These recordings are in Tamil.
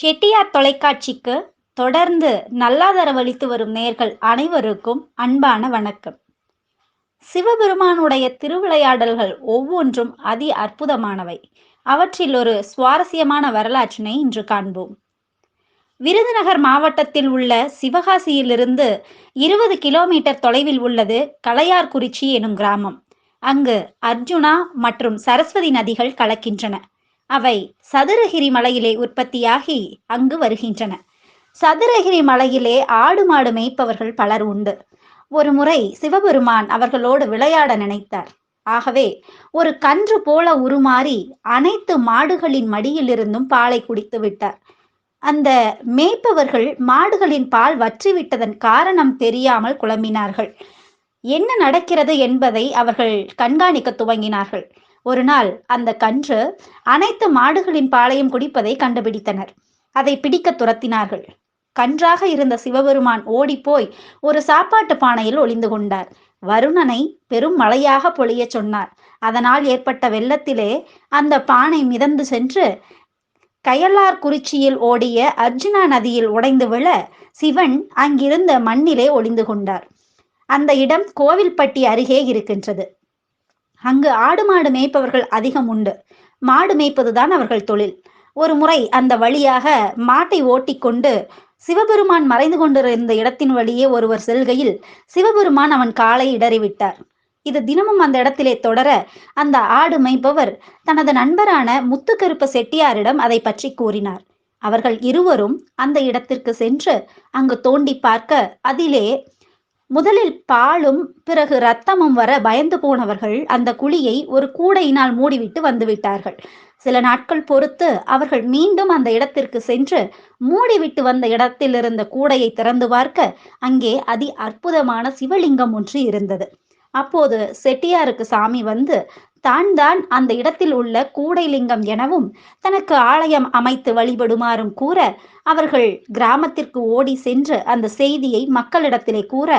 செட்டியார் தொலைக்காட்சிக்கு தொடர்ந்து நல்லாதரவழித்து வரும் நேர்கள் அனைவருக்கும் அன்பான வணக்கம். சிவபெருமானுடைய திருவிளையாடல்கள் ஒவ்வொன்றும் அதி அற்புதமானவை. அவற்றில் ஒரு சுவாரஸ்யமான வரலாற்றினை இன்று காண்போம். விருதுநகர் மாவட்டத்தில் உள்ள சிவகாசியிலிருந்து இருபது கிலோமீட்டர் தொலைவில் உள்ளது களையார்குறிச்சி எனும் கிராமம். அங்கு அர்ஜுனா மற்றும் சரஸ்வதி நதிகள் கலக்கின்றன. அவை சதுரகிரி மலையிலே உற்பத்தியாகி அங்கு வருகின்றன. சதுரகிரி மலையிலே ஆடு மாடு மேய்ப்பவர்கள் பலர் உண்டு. ஒரு முறை சிவபெருமான் அவர்களோடு விளையாட நினைத்தார். ஆகவே ஒரு கன்று போல உருமாறி அனைத்து மாடுகளின் மடியிலிருந்தும் பாலை குடித்து விட்டார். அந்த மேய்ப்பவர்கள் மாடுகளின் பால் வற்றிவிட்டதன் காரணம் தெரியாமல் குழம்பினார்கள். என்ன நடக்கிறது என்பதை அவர்கள் கண்காணிக்க துவங்கினார்கள். ஒரு நாள் அந்த கன்று அனைத்து மாடுகளின் பாலையும் குடிப்பதை கண்டுபிடித்தனர். அதை பிடிக்க துரத்தினார்கள். கன்றாக இருந்த சிவபெருமான் ஓடிப்போய் ஒரு சாப்பாட்டு பானையில் ஒளிந்து கொண்டார். வருணனை பெரும் மழையாக பொழிய சொன்னார். அதனால் ஏற்பட்ட வெள்ளத்திலே அந்த பானை மிதந்து சென்று கயலார் குறிச்சியில் ஓடிய அர்ஜுனா நதியில் உடைந்து விழ சிவன் அங்கிருந்த மண்ணிலே ஒளிந்து கொண்டார். அந்த இடம் கோவில்பட்டி அருகே இருக்கின்றது. அங்கு ஆடு மாடு மேய்ப்பவர்கள் அதிகம் உண்டு. மாடு மேய்ப்பதுதான் அவர்கள் தொழில். ஒரு முறை அந்த வழியாக மாட்டை ஓட்டிக்கொண்டு சிவபெருமான் மறைந்து கொண்டிருந்த இடத்தின் வழியே ஒருவர் செல்கையில் சிவபெருமான் அவன் காலை இடறிவிட்டார். இது தினமும் அந்த இடத்திலே தொடர அந்த ஆடு மேய்ப்பவர் தனது நண்பரான முத்துக்கருப்ப செட்டியாரிடம் அதை பற்றி கூறினார். அவர்கள் இருவரும் அந்த இடத்திற்கு சென்று அங்கு தோண்டி பார்க்க அதிலே முதலில் பாலும் பிறகு ரத்தமும் வர பயந்து போனவர்கள் அந்த குழியை ஒரு கூடையினால் மூடிவிட்டு வந்துவிட்டார்கள் சில நாட்கள் பொறுத்து அவர்கள் மீண்டும் அந்த இடத்திற்கு சென்று மூடிவிட்டு வந்த இடத்தில் இருந்த கூடையை திறந்து பார்க்க அங்கே அதி அற்புதமான சிவலிங்கம் ஒன்று இருந்தது. அப்போது செட்டியாருக்கு சாமி வந்து தான் தான் அந்த இடத்தில் உள்ள கூடைலிங்கம் எனவும் தனக்கு ஆலயம் அமைத்து வழிபடுமாறும் கூற அவர்கள் கிராமத்திற்கு ஓடி சென்று அந்த செய்தியை மக்களிடத்திலே கூற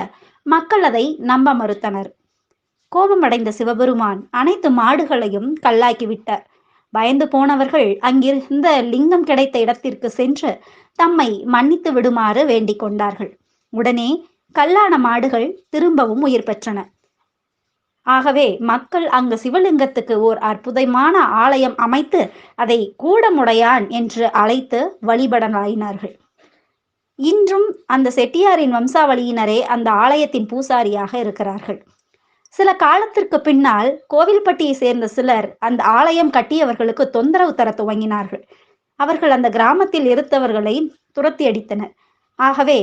மக்கள் அதை நம்ப மறுத்தனர். கோபமடைந்த சிவபெருமான் அனைத்து மாடுகளையும் கல்லாக்கிவிட்டார். பயந்து போனவர்கள் அங்கிருந்த லிங்கம் கிடைத்த இடத்திற்கு சென்று தம்மை மன்னித்து விடுமாறு வேண்டிக் கொண்டார்கள். உடனே கல்லான மாடுகள் திரும்பவும் உயிர் பெற்றன. ஆகவே மக்கள் அங்கு சிவலிங்கத்துக்கு ஓர் அற்புதமான ஆலயம் அமைத்து அதை கூடமுடையான் என்று அழைத்து வழிபடலாயினார்கள். இன்றும் அந்த செட்டியாரின் வம்சாவளியினரே அந்த ஆலயத்தின் பூசாரியாக இருக்கிறார்கள். சில காலத்திற்கு பின்னால் கோவில்பட்டியை சேர்ந்த சிலர் அந்த ஆலயம் கட்டியவர்களுக்கு தொந்தரவு தர துவங்கினார்கள். அவர்கள் அந்த கிராமத்தில் இருத்தவர்களை துரத்தி அடித்தனர். ஆகவே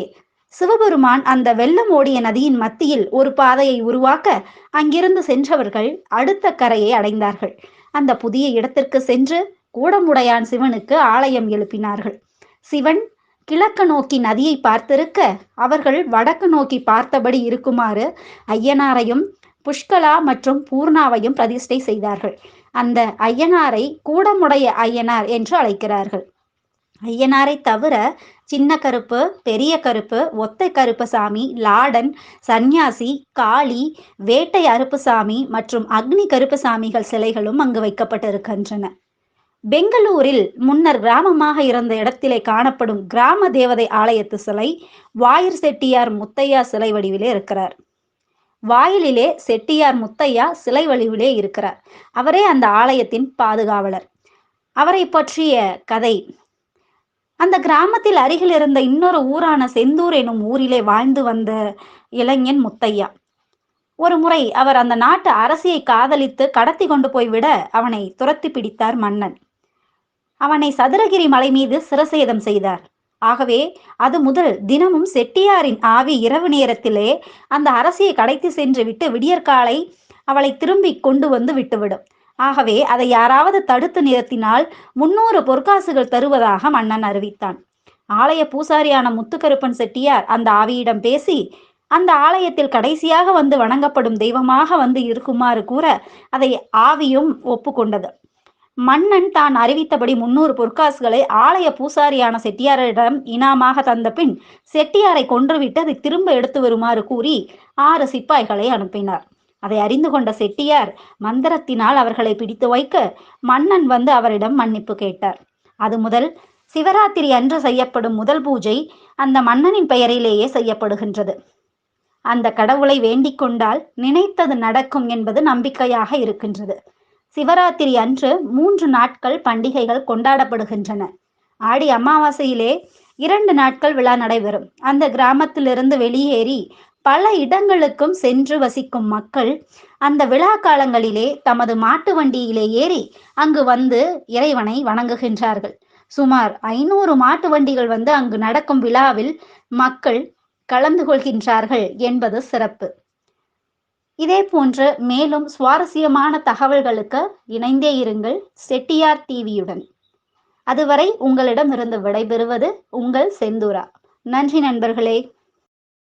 சிவபெருமான் அந்த வெள்ளம் ஓடிய நதியின் மத்தியில் ஒரு பாதையை உருவாக்க அங்கிருந்து சென்றவர்கள் அடுத்த கரையை அடைந்தார்கள். அந்த புதிய இடத்திற்கு சென்று கூடமுடையான் சிவனுக்கு ஆலயம் எழுப்பினார்கள். சிவன் கிழக்கு நோக்கி நதியை பார்த்திருக்க அவர்கள் வடக்கு நோக்கி பார்த்தபடி இருக்குமாறு ஐயனாரையும் புஷ்கலா மற்றும் பூர்ணாவையும் பிரதிஷ்டை செய்தார்கள். அந்த ஐயனாரை கூடமுடைய ஐயனார் என்று அழைக்கிறார்கள். ஐயனாரை தவிர சின்ன கருப்பு பெரிய கருப்பு ஒத்தை கருப்புசாமி லாடன் சந்நியாசி காளி வேட்டை அருப்புசாமி மற்றும் அக்னி கருப்புசாமிகள் சிலைகளும் அங்கு வைக்கப்பட்டிருக்கின்றன. பெங்களூரில் முன்னர் கிராமமாக இருந்த இடத்திலே காணப்படும் கிராம தேவதை ஆலயத்து சிலை வாயிர் செட்டியார் முத்தையா சிலை வடிவிலே இருக்கிறார். வாயிலிலே செட்டியார் முத்தையா சிலை வடிவிலே இருக்கிறார். அவரே அந்த ஆலயத்தின் பாதுகாவலர். அவரை பற்றிய கதை. அந்த கிராமத்தில் அருகில் இருந்த இன்னொரு ஊரான செந்தூர் எனும் ஊரிலே வாழ்ந்து வந்த இளைஞன் முத்தையா. ஒரு முறை அவர் அந்த நாட்டு அரசியை காதலித்து கடத்தி கொண்டு போய்விட அவனை துரத்தி பிடித்தார் மன்னன். அவனை சதுரகிரி மலை மீது சிரசேதம் செய்தார். ஆகவே அது முதல் தினமும் செட்டியாரின் ஆவி இரவு நேரத்திலே அந்த அரசியை கடைத்து சென்று விட்டு விடியற்காலை அவளை திரும்பி கொண்டு வந்து விட்டுவிடும். ஆகவே அதை யாராவது தடுத்து நிறுத்தினால் முன்னூறு பொற்காசுகள் தருவதாக மன்னன் அறிவித்தான். ஆலய பூசாரியான முத்துக்கருப்பன் செட்டியார் அந்த ஆவியிடம் பேசி அந்த ஆலயத்தில் கடைசியாக வந்து வணங்கப்படும் தெய்வமாக வந்து இருக்குமாறு கூற அதை ஆவியும் ஒப்புக்கொண்டது. மன்னன் தான் அறிவித்தபடி முன்னூறு பொற்காசுகளை ஆலய பூசாரியான செட்டியாரிடம் இனாமாக தந்த பின் செட்டியாரை கொன்றுவிட்டு அதை திரும்ப எடுத்து வருமாறு கூறி ஆறு சிப்பாய்களை அனுப்பினார். அதை அறிந்து கொண்ட செட்டியார் மந்திரத்தினால் அவர்களை பிடித்து வைக்க மன்னன் வந்து அவரிடம் மன்னிப்பு கேட்டார். அது முதல் சிவராத்திரி அன்று செய்யப்படும் முதல் பூஜை அந்த மன்னனின் பெயரிலேயே செய்யப்படுகின்றது. அந்த கடவுளை வேண்டிக் கொண்டால் நினைத்தது நடக்கும் என்பது நம்பிக்கையாக இருக்கின்றது. சிவராத்திரி அன்று மூன்று நாட்கள் பண்டிகைகள் கொண்டாடப்படுகின்றன. ஆடி அமாவாசையிலே இரண்டு நாட்கள் விழா நடைபெறும். அந்த கிராமத்திலிருந்து வெளியேறி பல இடங்களுக்கும் சென்று வசிக்கும் மக்கள் அந்த விழா காலங்களிலே தமது மாட்டு வண்டியிலே ஏறி அங்கு வந்து இறைவனை வணங்குகின்றார்கள். சுமார் ஐநூறு மாட்டு வண்டிகள் வந்து அங்கு நடக்கும் விழாவில் மக்கள் கலந்து கொள்கின்றார்கள் என்பது சிறப்பு. இதே போன்று மேலும் சுவாரஸ்யமான தகவல்களுக்கு இணைந்தே இருங்கள் செட்டியார் டிவியுடன். அதுவரை உங்களிடமிருந்து விடைபெறுவது உங்கள் செந்தூரா. நன்றி நண்பர்களே.